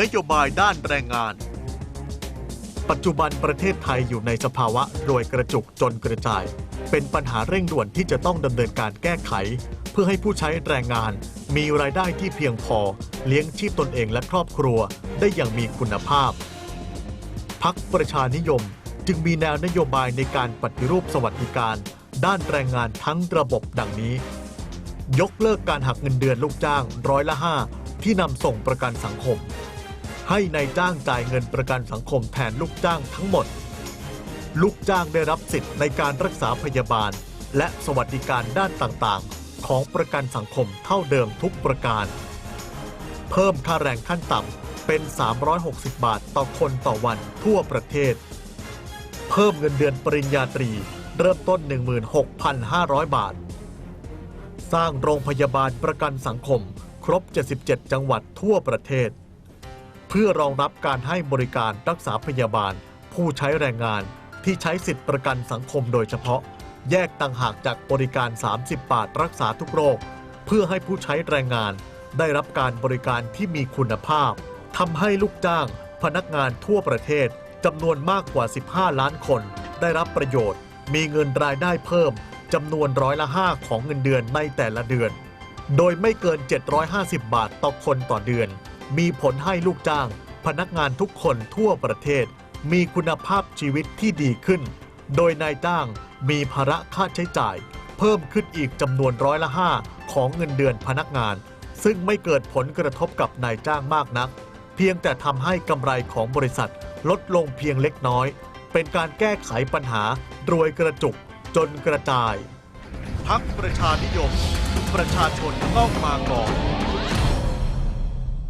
นโยบายด้านแรงงาน ปัจจุบันประเทศไทยอยู่ในสภาวะรวยกระจุกจนกระจาย เป็นปัญหาเร่งด่วนที่จะต้องดำเนินการแก้ไข เพื่อให้ผู้ใช้แรงงาน มีรายได้ที่เพียงพอ เลี้ยงชีพตนเองและครอบครัวได้อย่างมีคุณภาพ พักประชานิยมจึงมีแนวนโยบายในการปฏิรูปสวัสดิการ ด้านแรงงานทั้งระบบดังนี้ ยกเลิกการหักเงินเดือนลูกจ้างร้อยละ5ที่นำส่งประกันสังคม ให้ในายจ้างจ่ายเงินประกันสังคมแทนลูกจ้างทั้งหมด ลูกจ้างได้รับสิทธิ์ในการรักษาพยาบาล และสวัสดิการด้านต่างๆ ของประกันสังคมเท่าเดิมทุกประการ เพิ่มค่าแรงขั้นต่ำเป็น 360 บาทต่อคนต่อวันทั่วประเทศ เพิ่มเงินเดือนปริญญาตรีเริ่มต้น 16,500 บาท สร้างโรงพยาบาลประกันสังคม ครบ 77 จังหวัดทั่วประเทศ เพื่อรองรับการให้บริการรักษาพยาบาล ผู้ใช้แรงงานที่ใช้สิทธิประกันสังคมโดยเฉพาะ แยกต่างหากจากบริการ 30 บาทรักษาทุกโรค เพื่อให้ผู้ใช้แรงงาน ได้รับการบริการที่มีคุณภาพทำให้ลูกจ้าง พนักงานทั่วประเทศจำนวนมากกว่า 15 ล้านคน ได้รับประโยชน์ มีเงินรายได้เพิ่มจำนวนร้อยละ 5 ของเงินเดือนในแต่ละเดือน โดยไม่เกิน 750 บาทต่อคนต่อเดือน มีผลให้ลูกจ้าง พนักงานทุกคนทั่วประเทศ มีคุณภาพชีวิตที่ดีขึ้น โดยนายจ้างมีภาระค่าใช้จ่าย เพิ่มขึ้นอีกจำนวนร้อยละ5ของเงินเดือนพนักงาน ซึ่งไม่เกิดผลกระทบกับนายจ้างมากนัก เพียงแต่ทำให้กำไรของบริษัทลดลงเพียงเล็กน้อย เป็นการแก้ไขปัญหารวยกระจุกจนกระจายพักประชานิยม ประชาชนต้องมาก่อน